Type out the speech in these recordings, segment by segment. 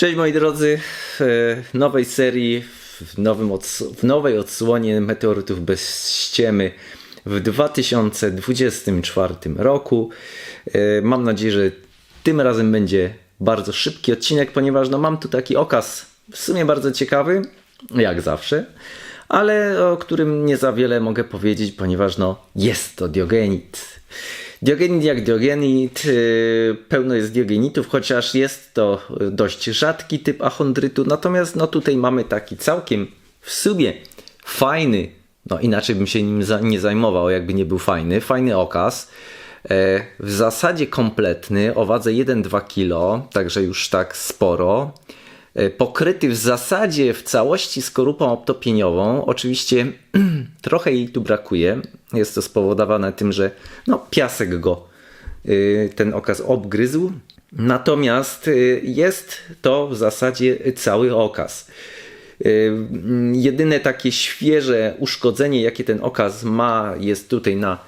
Cześć moi drodzy, w nowej serii, w, nowym w nowej odsłonie Meteorytów bez ściemy w 2024 roku. E, Mam nadzieję, że tym razem będzie bardzo szybki odcinek, ponieważ no, mam tu taki okaz w sumie bardzo ciekawy, jak zawsze, ale o którym nie za wiele mogę powiedzieć, ponieważ no, jest to Diogenit. Diogenit jak Diogenit, yy, pełno jest diogenitów, chociaż jest to dość rzadki typ achondrytu. Natomiast no tutaj mamy taki całkiem w sumie fajny, no inaczej bym się nim nie zajmował, jakby nie był fajny, fajny okaz. E, w zasadzie kompletny, o wadze 1-2 kg, także już tak sporo. E, Pokryty w zasadzie w całości skorupą optopieniową. Oczywiście trochę jej tu brakuje. Jest to spowodowane tym, że no, piasek go y, ten okaz obgryzł. Natomiast y, jest to w zasadzie cały okaz. Y, Jedyne takie świeże uszkodzenie, jakie ten okaz ma, jest tutaj na,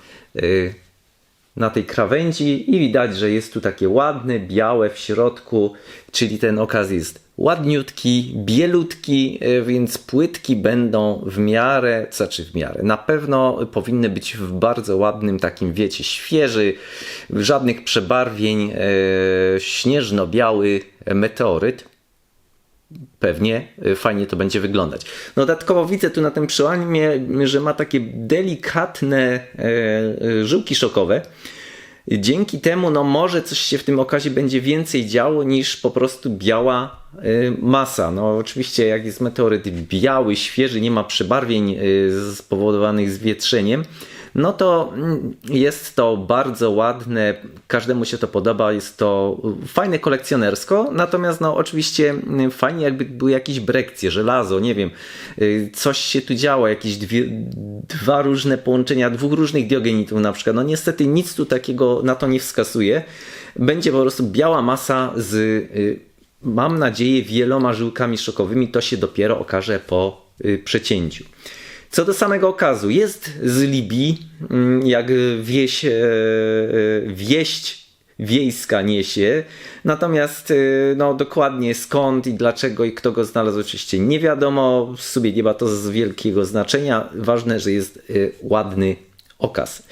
na tej krawędzi i widać, że jest tu takie ładne, białe w środku, czyli ten okaz jest ładniutki, bielutki, y, więc płytki będą w miarę, znaczy w miarę, na pewno powinny być w bardzo ładnym takim, wiecie, świeży, żadnych przebarwień, y, śnieżno-biały meteoryt pewnie y, fajnie to będzie wyglądać. Dodatkowo widzę tu na tym przełamie, że ma takie delikatne e, e, żyłki szokowe. Dzięki temu no może coś się w tym okazie będzie więcej działo niż po prostu biała e, masa. No oczywiście jak jest meteoryt biały, świeży, nie ma przebarwień e, spowodowanych zwietrzeniem, no to jest to bardzo ładne, każdemu się to podoba, jest to fajne kolekcjonersko, natomiast no oczywiście mm, fajnie jakby były jakieś brekcje, żelazo, nie wiem, y, coś się tu działo, jakieś dwie, dwa różne połączenia, dwóch różnych diogenitów na przykład, no niestety nic tu takiego na to nie wskazuje, będzie po prostu biała masa z, y, mam nadzieję, wieloma żyłkami szokowymi, to się dopiero okaże po y, przecięciu. Co do samego okazu, jest z Libii, mm, jak wieś, e, e, wieść wiejska niesie, natomiast e, no, dokładnie skąd i dlaczego i kto go znalazł oczywiście nie wiadomo, w sobie nie ma to z wielkiego znaczenia, ważne, że jest ładny okaz.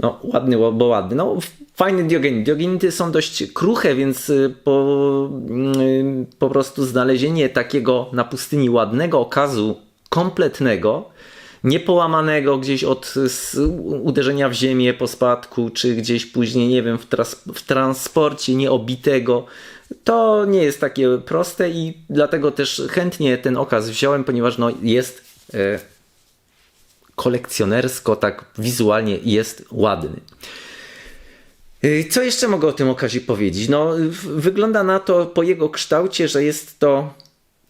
No ładny, bo ładny, no fajny diogenit. Diogenity są dość kruche, więc po, mm, po prostu znalezienie takiego na pustyni ładnego okazu kompletnego, niepołamanego gdzieś od uderzenia w ziemię po spadku, czy gdzieś później, nie wiem, w, tras- w transporcie nieobitego. To nie jest takie proste i dlatego też chętnie ten okaz wziąłem, ponieważ no, jest e, kolekcjonersko, tak wizualnie jest ładny. Y, Co jeszcze mogę o tym okazie powiedzieć? No, wygląda na to po jego kształcie, że jest to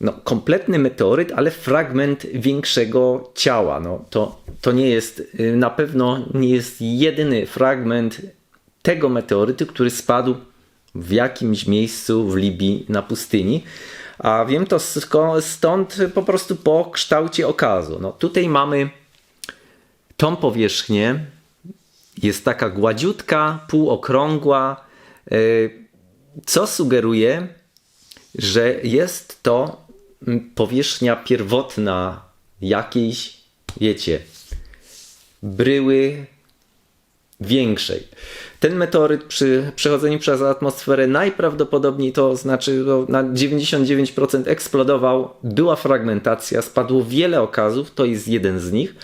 no, kompletny meteoryt, ale fragment większego ciała. No, to, to nie jest, y, na pewno nie jest jedyny fragment tego meteorytu, który spadł w jakimś miejscu w Libii na pustyni. A wiem to stąd po prostu po kształcie okazu. No, tutaj mamy tą powierzchnię, jest taka gładziutka, półokrągła, y, co sugeruje, że jest to powierzchnia pierwotna jakiejś, wiecie, bryły większej. Ten meteoryt przy przechodzeniu przez atmosferę najprawdopodobniej to znaczy no, na 99% eksplodował, była fragmentacja, spadło wiele okazów, to jest jeden z nich.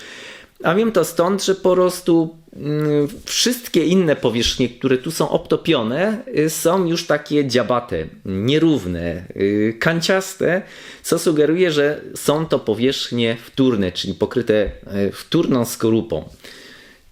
A wiem to stąd, że po prostu mm, wszystkie inne powierzchnie, które tu są obtopione, y, są już takie dziabate, nierówne, y, kanciaste, co sugeruje, że są to powierzchnie wtórne, czyli pokryte y, wtórną skorupą.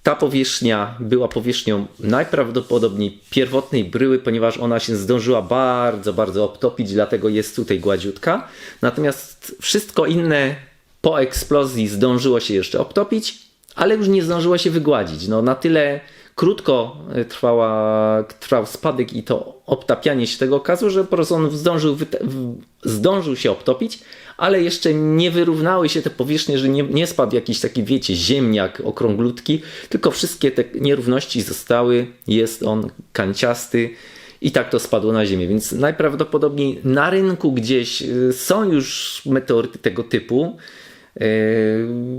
Ta powierzchnia była powierzchnią najprawdopodobniej pierwotnej bryły, ponieważ ona się zdążyła bardzo, bardzo obtopić, dlatego jest tutaj gładziutka. Natomiast wszystko inne po eksplozji zdążyło się jeszcze obtopić, ale już nie zdążyło się wygładzić. No, na tyle krótko e, trwała, trwał spadek i to obtapianie się tego okazu, że po prostu on zdążył, zdążył się obtopić, ale jeszcze nie wyrównały się te powierzchnie, że nie, nie spadł jakiś taki, wiecie, ziemniak okrąglutki, tylko wszystkie te nierówności zostały, jest on kanciasty I tak to spadło na ziemię, więc najprawdopodobniej na rynku gdzieś y, są już meteoryty tego typu,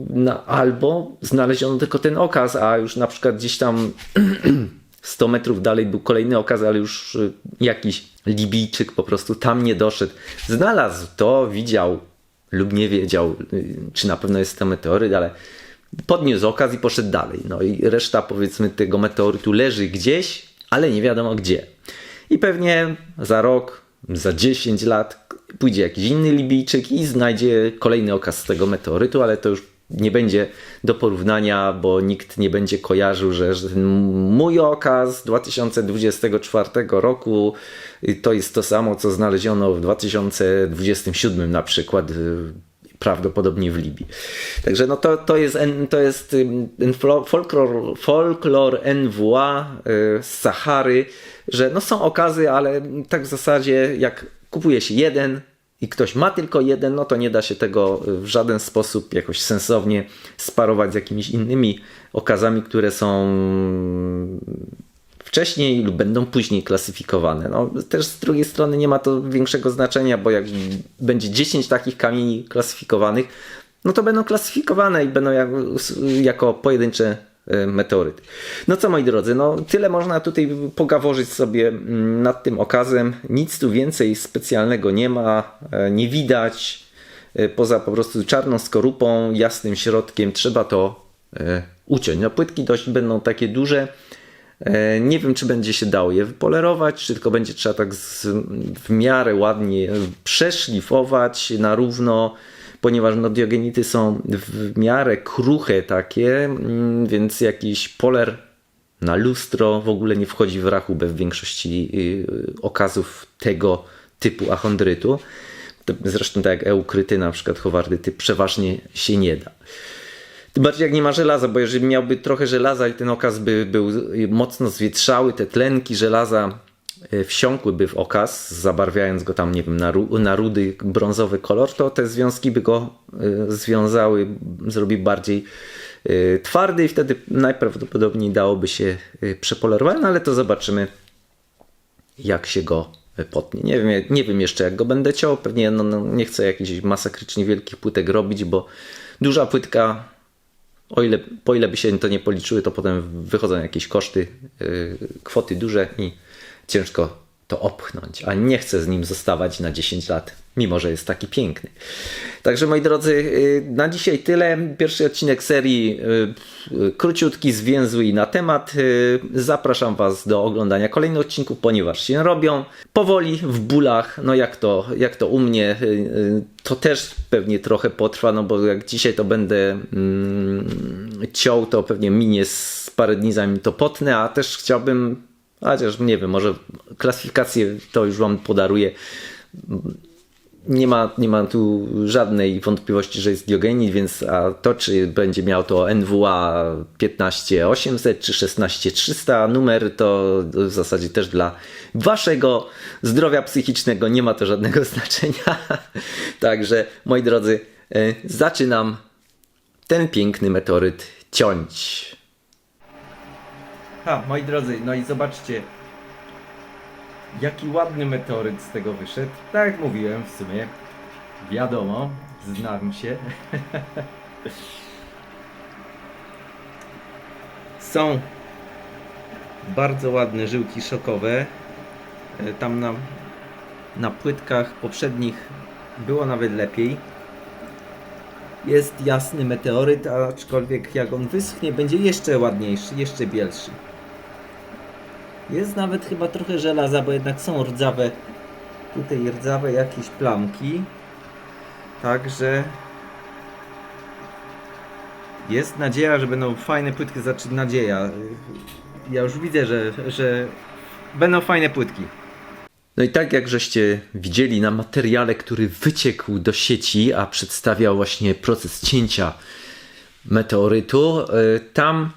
na, albo znaleziono tylko ten okaz, a już na przykład gdzieś tam 100 metrów dalej był kolejny okaz, ale już y, jakiś Libijczyk po prostu tam nie doszedł. Znalazł to, widział lub nie wiedział, y, czy na pewno jest to meteoryt, ale podniósł okaz i poszedł dalej. No i reszta powiedzmy tego meteorytu leży gdzieś, ale nie wiadomo gdzie. I pewnie za rok, za 10 lat pójdzie jakiś inny Libijczyk i znajdzie kolejny okaz z tego meteorytu, ale to już nie będzie do porównania, bo nikt nie będzie kojarzył, że, że mój okaz 2024 roku y, to jest to samo, co znaleziono w 2027 na przykład y, prawdopodobnie w Libii. Także no to, to jest, to jest ym, folklor, folklor NWA y, z Sahary, że no są okazy, ale tak w zasadzie jak kupuje się jeden i ktoś ma tylko jeden, no to nie da się tego w żaden sposób jakoś sensownie sparować z jakimiś innymi okazami, które są wcześniej lub będą później klasyfikowane. No, też z drugiej strony nie ma to większego znaczenia, bo jak będzie 10 takich kamieni klasyfikowanych, no to będą klasyfikowane i będą jako pojedyncze e, meteoryty. No co moi drodzy, no tyle można tutaj pogaworzyć sobie mm, nad tym okazem. Nic tu więcej specjalnego nie ma, e, nie widać. e, Poza po prostu czarną skorupą, jasnym środkiem, trzeba to uciąć. No płytki dość będą takie duże. Nie wiem, czy będzie się dało je wypolerować, czy tylko będzie trzeba tak z, w miarę ładnie przeszlifować na równo, ponieważ no, diogenity są w miarę kruche takie, mm, więc jakiś poler na lustro w ogóle nie wchodzi w rachubę w większości y, okazów tego typu achondrytu. Zresztą tak jak eukryty, na przykład howardyty, przeważnie się nie da. Tym bardziej jak nie ma żelaza, bo jeżeli miałby trochę żelaza i ten okaz by był mocno zwietrzały, te tlenki żelaza wsiąkłyby w okaz, zabarwiając go tam, nie wiem, na, ru, na rudy, brązowy kolor, to te związki by go e, związały, zrobi bardziej e, twardy i wtedy najprawdopodobniej dałoby się przepolerować, no ale to zobaczymy jak się go potnie. Nie wiem, nie wiem jeszcze jak go będę ciął, pewnie no, no, nie chcę jakichś masakrycznie wielkich płytek robić, bo duża płytka o ile, po ile by się to nie policzyły, to potem wychodzą jakieś koszty, kwoty duże i ciężko to opchnąć, a nie chcę z nim zostawać na 10 lat, mimo że jest taki piękny. Także moi drodzy, yy, na dzisiaj tyle. Pierwszy odcinek serii yy, yy, króciutki, zwięzły i na temat. Zapraszam Was do oglądania kolejnych odcinków, ponieważ się robią powoli, w bólach. No jak to, jak to u mnie, to też pewnie trochę potrwa, no bo jak dzisiaj to będę mm, ciął, to pewnie minie z parę dni zanim to potnę, a też chciałbym, chociaż nie wiem, może klasyfikację to już Wam podaruję. Nie ma, nie ma tu żadnej wątpliwości, że jest diogenit, więc a to, czy będzie miał to NWA 15800 czy 16300 numer, to w zasadzie też dla Waszego zdrowia psychicznego nie ma to żadnego znaczenia. Także, moi drodzy, e, zaczynam ten piękny meteoryt ciąć. Ha, moi drodzy, no i zobaczcie, jaki ładny meteoryt z tego wyszedł. Tak jak mówiłem w sumie, wiadomo, znam się. Są bardzo ładne żyłki szokowe. E, Tam na, na płytkach poprzednich było nawet lepiej. Jest jasny meteoryt, aczkolwiek jak on wyschnie, będzie jeszcze ładniejszy, jeszcze bielszy. Jest nawet chyba trochę żelaza, bo jednak są rdzawe, tutaj rdzawe jakieś plamki. Także jest nadzieja, że będą fajne płytki, znaczy nadzieja. Ja już widzę, że, że będą fajne płytki. No i tak jak żeście widzieli na materiale, który wyciekł do sieci, a przedstawiał właśnie proces cięcia meteorytu, y, tam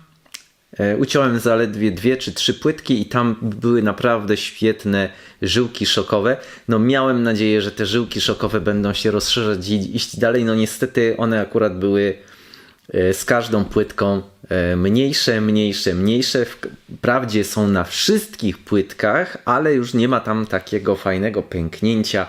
uciąłem zaledwie dwie czy trzy płytki i tam były naprawdę świetne żyłki szokowe. No miałem nadzieję, że te żyłki szokowe będą się rozszerzać i iść dalej. No niestety one akurat były z każdą płytką e, mniejsze, mniejsze, mniejsze. Wprawdzie są na wszystkich płytkach, ale już nie ma tam takiego fajnego pęknięcia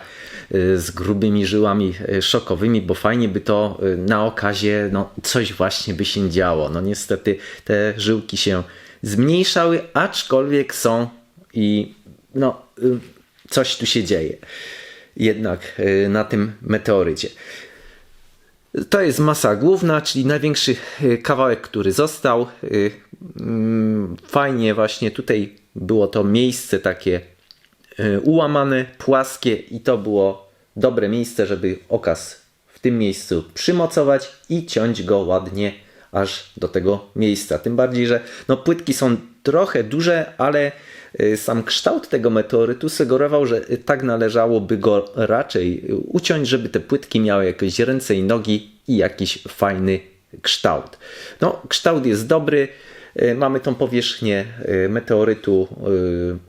e, z grubymi żyłami e, szokowymi, bo fajnie by to na okazie no, coś właśnie by się działo. No niestety te żyłki się zmniejszały, aczkolwiek są i no, coś tu się dzieje jednak na tym meteorycie. To jest masa główna, czyli największy y, kawałek, który został. Y, mm, fajnie właśnie tutaj było to miejsce takie y, ułamane, płaskie i to było dobre miejsce, żeby okaz w tym miejscu przymocować i ciąć go ładnie aż do tego miejsca. Tym bardziej, że no, płytki są trochę duże, ale sam kształt tego meteorytu sugerował, że tak należałoby go raczej uciąć, żeby te płytki miały jakieś ręce i nogi i jakiś fajny kształt. No, kształt jest dobry. Y, mamy tą powierzchnię y, meteorytu,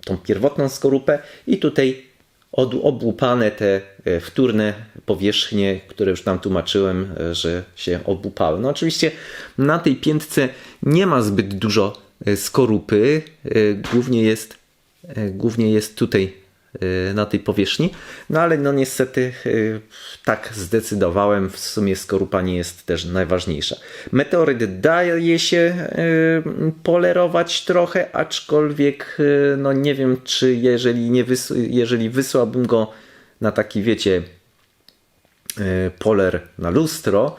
tą pierwotną skorupę i tutaj obłupane te wtórne powierzchnie, które już tam tłumaczyłem, że się obłupały. No oczywiście na tej piętce nie ma zbyt dużo skorupy, głównie jest E, głównie jest tutaj e, na tej powierzchni. No ale no niestety e, tak zdecydowałem, w sumie skorupa nie jest też najważniejsza. Meteoryt daje się polerować trochę, aczkolwiek no nie wiem czy jeżeli, nie jeżeli wysłałbym go na taki wiecie poler na lustro,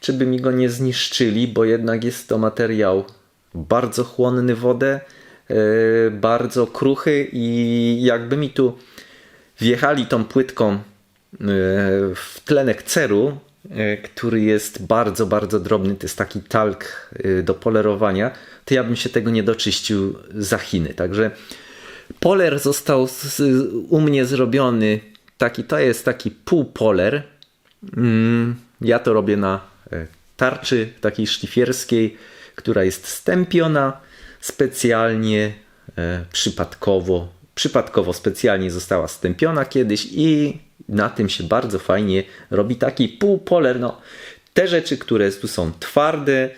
czy by mi go nie zniszczyli, bo jednak jest to materiał bardzo chłonny wodę, E, bardzo kruchy i jakby mi tu wjechali tą płytką e, w tlenek ceru, e, który jest bardzo, bardzo drobny, to jest taki talk do polerowania, to ja bym się tego nie doczyścił za Chiny. Także poler został u mnie zrobiony taki, to jest taki półpoler. Mm, ja to robię na tarczy takiej szlifierskiej, która jest stępiona specjalnie, e, przypadkowo, przypadkowo specjalnie została stępiona kiedyś i na tym się bardzo fajnie robi taki półpoler. No, te rzeczy, które tu są twarde,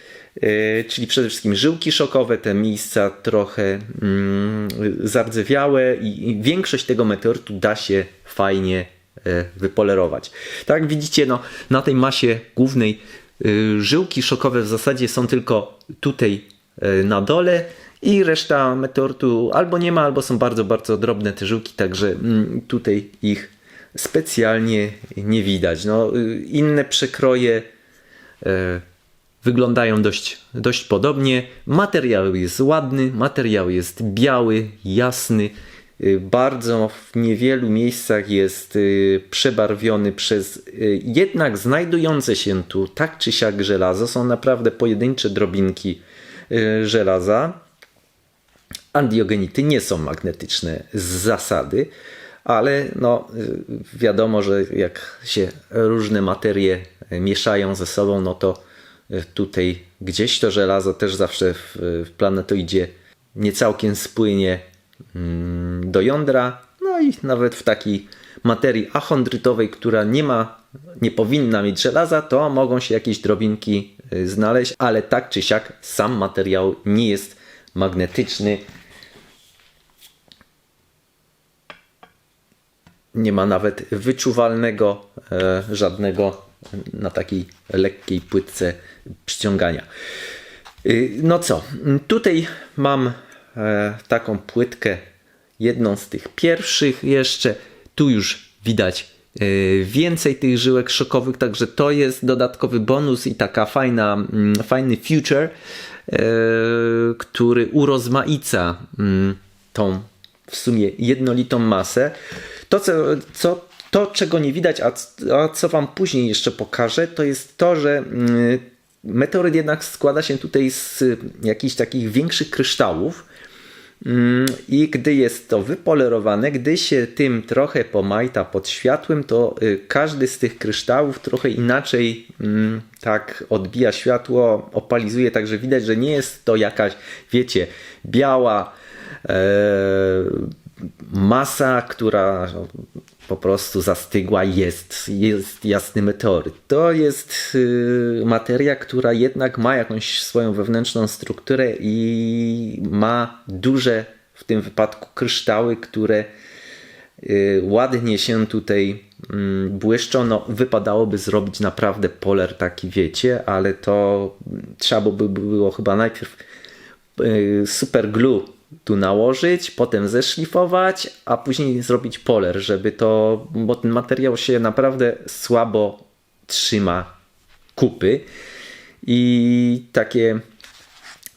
e, czyli przede wszystkim żyłki szokowe, te miejsca trochę mm, zardzewiałe i, większość tego meteorytu da się fajnie e, wypolerować. Tak widzicie, no, na tej masie głównej żyłki szokowe w zasadzie są tylko tutaj na dole i reszta meteorytu albo nie ma, albo są bardzo, bardzo drobne te żyłki, także mm, tutaj ich specjalnie nie widać. No, y, inne przekroje e, wyglądają dość, dość podobnie. Materiał jest ładny, materiał jest biały, jasny. Y, bardzo w niewielu miejscach jest y, przebarwiony przez jednak znajdujące się tu tak czy siak żelazo. Są naprawdę pojedyncze drobinki żelaza. Andiogenity nie są magnetyczne z zasady, ale no, y, wiadomo, że jak się różne materie mieszają ze sobą, no to y, tutaj gdzieś to żelazo też zawsze w, w planetoidzie nie całkiem spłynie mm, do jądra. No i nawet w takiej materii achondrytowej, która nie ma, nie powinna mieć żelaza, to mogą się jakieś drobinki Y, znaleźć, ale tak czy siak sam materiał nie jest magnetyczny. Nie ma nawet wyczuwalnego e, żadnego na takiej lekkiej płytce przyciągania. Y, no co, tutaj mam e, taką płytkę, jedną z tych pierwszych jeszcze. Tu już widać Y, więcej tych żyłek szokowych, także to jest dodatkowy bonus i taka fajna, mm, fajny future, y, który urozmaica mm, tą w sumie jednolitą masę. To, co, co, to czego nie widać, a, a co Wam później jeszcze pokażę, to jest to, że mm, meteoryt jednak składa się tutaj z jakichś takich większych kryształów, I gdy jest to wypolerowane, gdy się tym trochę pomajta pod światłem, to y, każdy z tych kryształów trochę inaczej mm, tak odbija światło, opalizuje, także widać, że nie jest to jakaś, wiecie, biała, e, masa, która po prostu zastygła, jest, jest jasny meteoryt. To jest y, materia, która jednak ma jakąś swoją wewnętrzną strukturę i ma duże w tym wypadku kryształy, które y, ładnie się tutaj mm, błyszczą. No, wypadałoby zrobić naprawdę poler taki, wiecie, ale to trzeba by było chyba najpierw y, super glue tu nałożyć, potem zeszlifować, a później zrobić poler, żeby to, bo ten materiał się naprawdę słabo trzyma kupy. I takie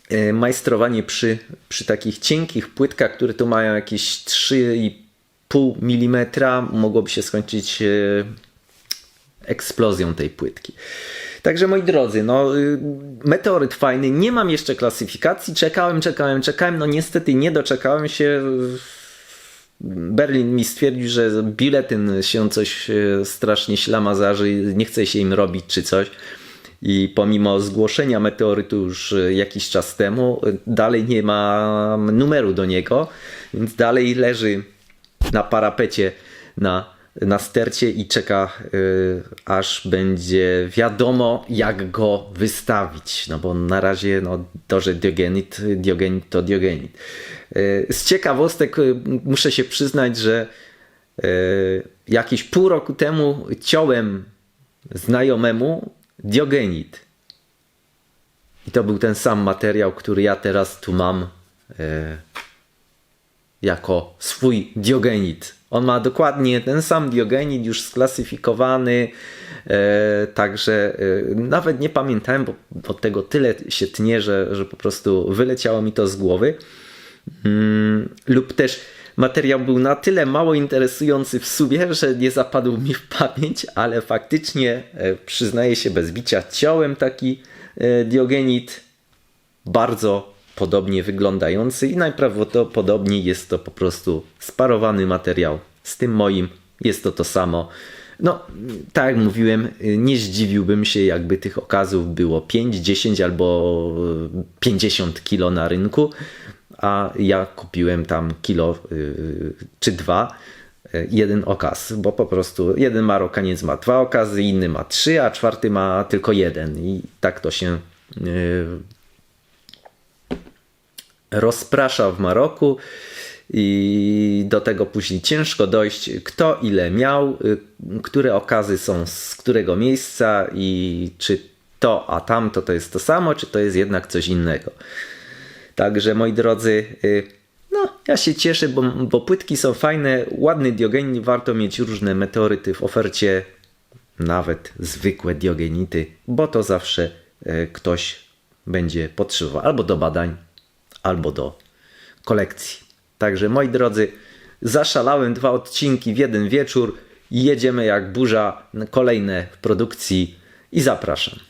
e, majstrowanie przy, przy takich cienkich płytkach, które tu mają jakieś 3,5 mm mogłoby się skończyć e, eksplozją tej płytki. Także moi drodzy, no y, meteoryt fajny, nie mam jeszcze klasyfikacji, czekałem, czekałem, czekałem, no niestety nie doczekałem się. Berlin mi stwierdził, że biletyn się coś e, strasznie ślamazarzy, nie chce się im robić czy coś. I pomimo zgłoszenia meteorytu już e, jakiś czas temu, dalej nie ma numeru do niego, więc dalej leży na parapecie na na stercie i czeka y, aż będzie wiadomo jak go wystawić, no bo na razie no, to, że Diogenit, Diogenit to Diogenit. Y, z ciekawostek y, muszę się przyznać, że jakieś pół roku temu ciąłem znajomemu Diogenit. I to był ten sam materiał, który ja teraz tu mam jako swój Diogenit. On ma dokładnie ten sam Diogenit już sklasyfikowany, e, także e, nawet nie pamiętałem, bo od tego tyle się tnie, że, że po prostu wyleciało mi to z głowy. Mm, lub też materiał był na tyle mało interesujący w sumie, że nie zapadł mi w pamięć, ale faktycznie e, przyznaję się bez bicia, ciąłem taki e, Diogenit bardzo podobnie wyglądający i najprawdopodobniej jest to po prostu sparowany materiał z tym moim. Jest to to samo. No, tak jak mówiłem, nie zdziwiłbym się, jakby tych okazów było 5, 10 albo 50 kilo na rynku, a ja kupiłem tam kilo y, czy dwa y, jeden okaz, bo po prostu jeden Marokaniec ma dwa okazy, inny ma trzy, a czwarty ma tylko jeden i tak to się rozprasza w Maroku i do tego później ciężko dojść, kto ile miał, y, które okazy są z którego miejsca i czy to, a tamto to jest to samo, czy to jest jednak coś innego. Także moi drodzy, y, no ja się cieszę, bo, bo płytki są fajne, ładny diogenin, warto mieć różne meteoryty w ofercie, nawet zwykłe diogenity, bo to zawsze y, ktoś będzie potrzebował albo do badań, albo do kolekcji. Także moi drodzy, zaszalałem dwa odcinki w jeden wieczór. Jedziemy jak burza, kolejne w produkcji i zapraszam.